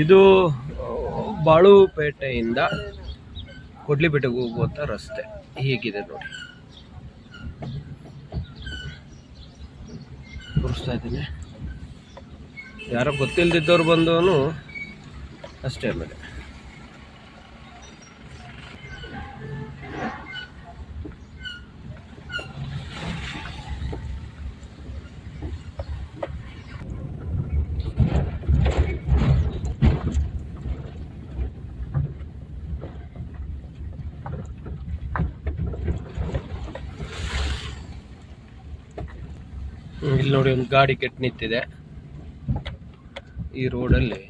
ಇದು ಬಾಳುಪೇಟೆಯಿಂದ ಕೊಡ್ಲಿಪೇಟೆಗೆ ಹೋಗುವಂಥ ರಸ್ತೆ. ಹೀಗಿದೆ ನೋಡಿ. ತೋರಿಸ್ತಾ ಇದ್ದೀನಿ. ಯಾರೋ ಗೊತ್ತಿಲ್ಲದಿದ್ದವ್ರು ಬಂದವನು ಅಷ್ಟೇ ಆಮೇಲೆ. ಇಲ್ಲಿ ನೋಡಿ ಒಂದು ಗಾಡಿ ಕೆಟ್ಟು ನಿಂತಿದೆ. ಈ ರೋಡಲ್ಲಿ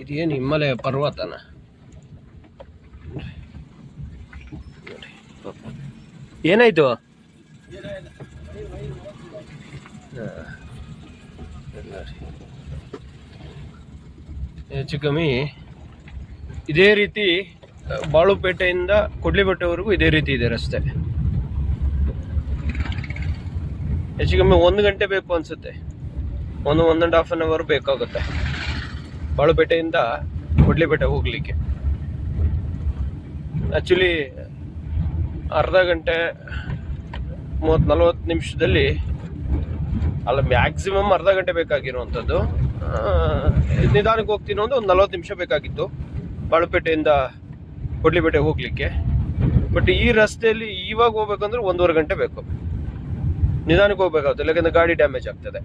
ಇದೇನು ಹಿಮಾಲಯ ಪರ್ವತನ? ಏನಾಯ್ತು? ಹೆಚ್ಚು ಕಮ್ಮಿ ಇದೇ ರೀತಿ ಬಾಳುಪೇಟೆಯಿಂದ ಕೊಡ್ಲಿಬೆಟ್ಟೆವರೆಗೂ ಇದೇ ರೀತಿ ಇದೆ ರಸ್ತೆ. ಹೆಚ್ಚು ಕಮ್ಮಿ ಒಂದು ಗಂಟೆ ಬೇಕು ಅನ್ಸುತ್ತೆ. ಒಂದು one and half an hour ಬೇಕಾಗುತ್ತೆ. ಬಾಳುಪೇಟೆಯಿಂದ ಕೊಡ್ಲಿಪೇಟೆ ಹೋಗಲಿಕ್ಕೆ. ಆ್ಯಕ್ಚುಲಿ ಅರ್ಧ ಗಂಟೆ ಮೂವತ್ತು ನಲ್ವತ್ತು ನಿಮಿಷದಲ್ಲಿ ಅಲ್ಲ ಮ್ಯಾಕ್ಸಿಮಮ್ ಅರ್ಧ ಗಂಟೆ ಬೇಕಾಗಿರುವಂಥದ್ದು. ನಿಧಾನಕ್ಕೆ ಹೋಗ್ತೀನಿ ಅಂದ್ರೆ ಒಂದು ನಲವತ್ತು ನಿಮಿಷ ಬೇಕಾಗಿತ್ತು ಬಾಳುಪೇಟೆಯಿಂದ ಕೊಡ್ಲಿಪೇಟೆ ಹೋಗಲಿಕ್ಕೆ. ಬಟ್ ಈ ರಸ್ತೆಯಲ್ಲಿ ಇವಾಗ ಹೋಗ್ಬೇಕಂದ್ರೆ ಒಂದೂವರೆ ಗಂಟೆ ಬೇಕು. ನಿಧಾನಕ್ಕೆ ಹೋಗ್ಬೇಕಾಗುತ್ತೆ ಇಲ್ಲಕಂದ್ರೆ ಗಾಡಿ ಡ್ಯಾಮೇಜ್ ಆಗ್ತದೆ.